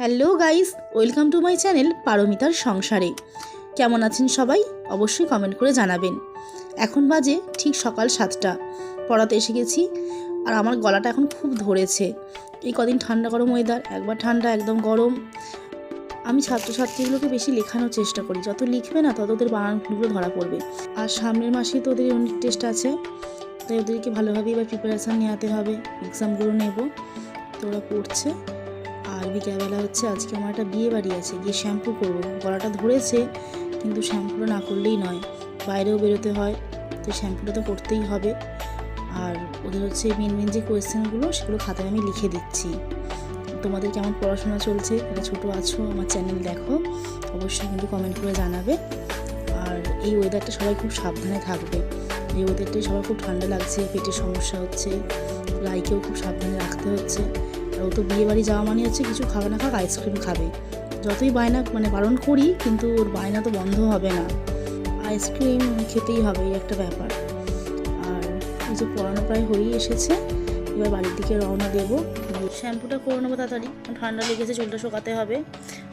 Hello guys, welcome to my channel পারমিতার সংসারে। কেমন আছেন সবাই? অবশ্যই কমেন্ট করে জানাবেন। এখন বাজে ঠিক সকাল সাতটা। পড়াতে এসে গেছি আর আমার গলাটা এখন খুব ধরেছে। এই কদিন ঠান্ডা গরম ওয়েদার একবার ঠান্ডা, একদম গরম। আমি ছাত্রছাত্রীগুলোকে বেশি লেখানোর চেষ্টা করি। যত লিখবে না, তত ওদের বানানগুলো ধরা পড়বে। আর সামনের মাসেই তো ওদের ইউনিট টেস্ট আছে। তাই ওদেরকে ভালোভাবে এবার প্রিপারেশান নেওয়াতে হবে। এক্সামগুলো নেব। তো ওরা পড়ছে। বিকেলবেলা হচ্ছে আজকে আমার একটা বিয়ে বাড়ি আছে, গিয়ে শ্যাম্পু করব। গলাটা ধরেছে, কিন্তু শ্যাম্পুটা না করলেই নয়। বাইরেও বেরোতে হয়, তো শ্যাম্পুটা তো করতেই হবে। আর ওদের হচ্ছে মেন মেন যে কোয়েশ্চেনগুলো সেগুলো খাতায় আমি লিখে দিচ্ছি। তোমাদের কেমন পড়াশোনা চলছে? যারা ছোটো আছো, আমার চ্যানেল দেখো। অবশ্যই কিন্তু কমেন্ট করে জানাবে। আর এই ওয়েদারটা সবাই খুব সাবধানে থাকবে। এই ওয়েদারটাই সবার খুব ঠান্ডা লাগছে, পেটের সমস্যা হচ্ছে লাইকেও খুব সাবধানে রাখতে হচ্ছে। আর ও তো বিয়ে বাড়ি যাওয়া মানে হচ্ছে কিছু খাবে না খাক আইসক্রিম খাবে। যতই বায়না মানে বারণ করি, কিন্তু ওর বায়না তো বন্ধ হবে না। আইসক্রিম খেতেই হবে, এই একটা ব্যাপার। আর এই যে পড়ানো প্রায় হয়েই এসেছে, এবার বাড়ির দিকে রওনা দেবো। শ্যাম্পুটা করে নেব তাড়াতাড়ি ঠান্ডা লেগেছে, চুলটা শোকাতে হবে।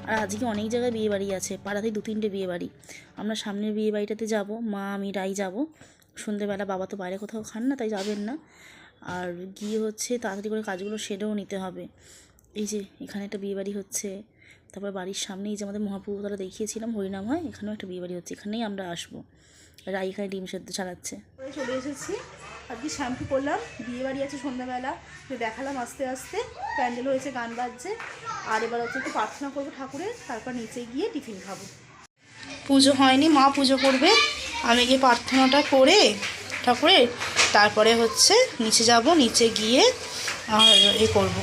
আর আজকে অনেক জায়গায় বিয়ে বাড়ি আছে, পাড়াতেই দু তিনটে বিয়ে বাড়ি আমরা সামনের বিয়ে বাড়িটাতে যাব, মা, আমি, রাই যাব। সন্ধেবেলা বাবা তো বাইরে কোথাও খান না, তাই যাবেন না। আর গিয়ে হচ্ছে তাড়াতাড়ি করে কাজগুলো সেরেও নিতে হবে। এই যে এখানে একটা বিয়েবাড়ি হচ্ছে, তারপর বাড়ির সামনেই যে আমাদের মহাপ্রভুতলা দেখিয়েছিলাম, হরিনাম হয়, এখানেও একটা বিয়েবাড়ি হচ্ছে, এখানেই আমরা আসব। রাই এখানে ডিম সেদ্ধ চালাচ্ছে। চলে এসেছি, আজকে শ্যাম্পু করলাম বিয়ে বাড়ি আছে সন্ধ্যাবেলা দেখালাম আস্তে আস্তে, প্যান্ডেল হয়েছে, গান বাজছে, আর এবার হচ্ছে একটু প্রার্থনা করব ঠাকুরের, তারপর নিচে গিয়ে টিফিন খাব। পুজো হয়নি, মা পুজো করবে, আমি গিয়ে প্রার্থনাটা করে ঠাকুরের তারপরে হচ্ছে নিচে যাব, নিচে গিয়ে এ করব।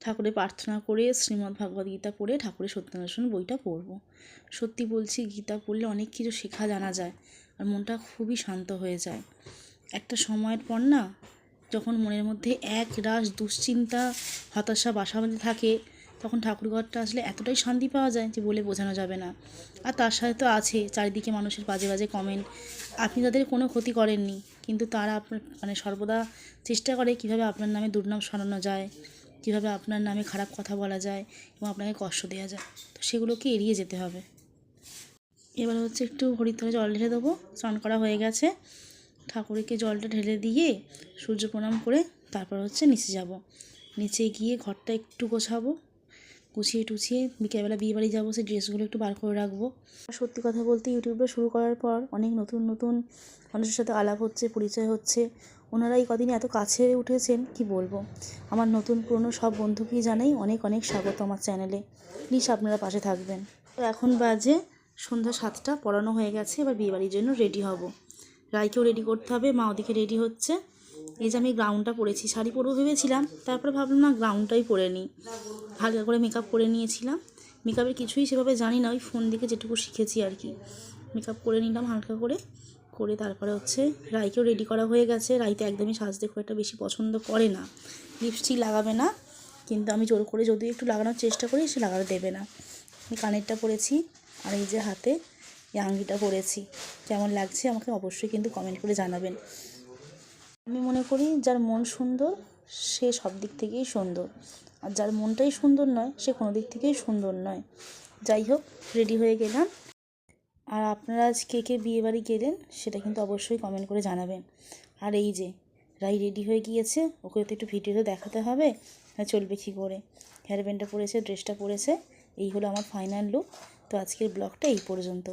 ঠাকুরের প্রার্থনা করে শ্রীমদ্ ভাগবত গীতা পড়ে ঠাকুরের সত্যান্বেষণ বইটা পড়ব। সত্যি বলছি, গীতা পড়লে অনেক কিছু শেখা জানা যায় আর মনটা খুবই শান্ত হয়ে যায়। একটা সময়ের পর না, যখন মনের মধ্যে এক রাস দুশ্চিন্তা, হতাশা, বাসা থাকে তখন ঠাকুরঘরটা আসলে এতটাই শান্তি পাওয়া যায় যে বলে বোঝানো যাবে না। আর তার সাথে তো আছে, চারিদিকে মানুষের বাজে বাজে কমেন্ট আপনি তাদের কোনো ক্ষতি করেননি, কিন্তু তারা আপনার মানে সর্বদা চেষ্টা করে কীভাবে আপনার নামে দুর্নাম সরানো যায়, কীভাবে আপনার নামে খারাপ কথা বলা যায় এবং আপনাকে কষ্ট দেওয়া যায়। তো সেগুলোকে এড়িয়ে যেতে হবে। এবার হচ্ছে একটু হরিদ্বারে জল ঢেলে দেবো, স্নান করা হয়ে গেছে। ঠাকুরকে জলটা ঢেলে দিয়ে সূর্য প্রণাম করে তারপর হচ্ছে নিচে যাব। নিচে গিয়ে ঘরটা একটু গোছাবো। গুছিয়ে টুছিয়ে বিকেলবেলা বিয়ে বাড়ি যাব, সেই ড্রেসগুলো একটু বার করে রাখব। সত্যি কথা বলতে ইউটিউবটা শুরু করার পর অনেক নতুন নতুন মানুষের সাথে আলাপ হচ্ছে, পরিচয় হচ্ছে। ওনারা এই কদিনে এত কাছে উঠেছেন, কি বলব? আমার নতুন, পুরনো সব বন্ধুকেই জানাই অনেক অনেক স্বাগত আমার চ্যানেলে। প্লিজ আপনারা পাশে থাকবেন। তো এখন বাজে সন্ধ্যা সাতটা, পড়ানো হয়ে গেছে, এবার বিয়েবাড়ির জন্য রেডি হব। রায়কেও রেডি করতে হবে, মা ওদিকে রেডি হচ্ছে। এই যে আমি গ্রাউন্ডটা পরেছি, শাড়ি পরবো ভেবেছিলাম, তারপরে ভাবলাম, না গ্রাউন্ডটাই পরে নিই। হালকা করে মেকআপ করে নিয়েছিলাম। মেকআপের কিছুই সেভাবে জানি না, ওই ফোন দিকে যেটুকু শিখেছি আর কি। মেকআপ করে নিলাম হালকা করে করে তারপরে হচ্ছে রাইকেও রেডি করা হয়ে গেছে। রাইতে একদমই সাজতে খুব একটা বেশি পছন্দ করে না। লিপস্টিক লাগাবে না, কিন্তু আমি জোর করে যদি একটু লাগানোর চেষ্টা করি, সে লাগাতে দেবে না। আমি কানেরটা পরেছি, আর এই যে হাতে এই আঙ্গিটা পরেছি। কেমন লাগছে আমাকে অবশ্যই কিন্তু কমেন্ট করে জানাবেন। আমি মনে করি যার মন সুন্দর, সে সব দিক থেকেই সুন্দর। আর যার মনটাই সুন্দর নয়, সে কোনো দিক থেকেই সুন্দর নয়। যাই হোক রেডি হয়ে গেলাম। আর আপনারা আজ কে কে বিয়ে বাড়ি গেলেন, সেটা কিন্তু অবশ্যই কমেন্ট করে জানাবেন। আর এই যে, রাই রেডি হয়ে গিয়েছে, ওকে তো একটু ভিডিওতে দেখাতে হবে হ্যাঁ চলবে কী করে? হেয়ার ব্যান্ডটা পরেছে ড্রেসটা পরেছে, এই হলো আমার ফাইনাল লুক তো আজকের ব্লগটা এই পর্যন্ত।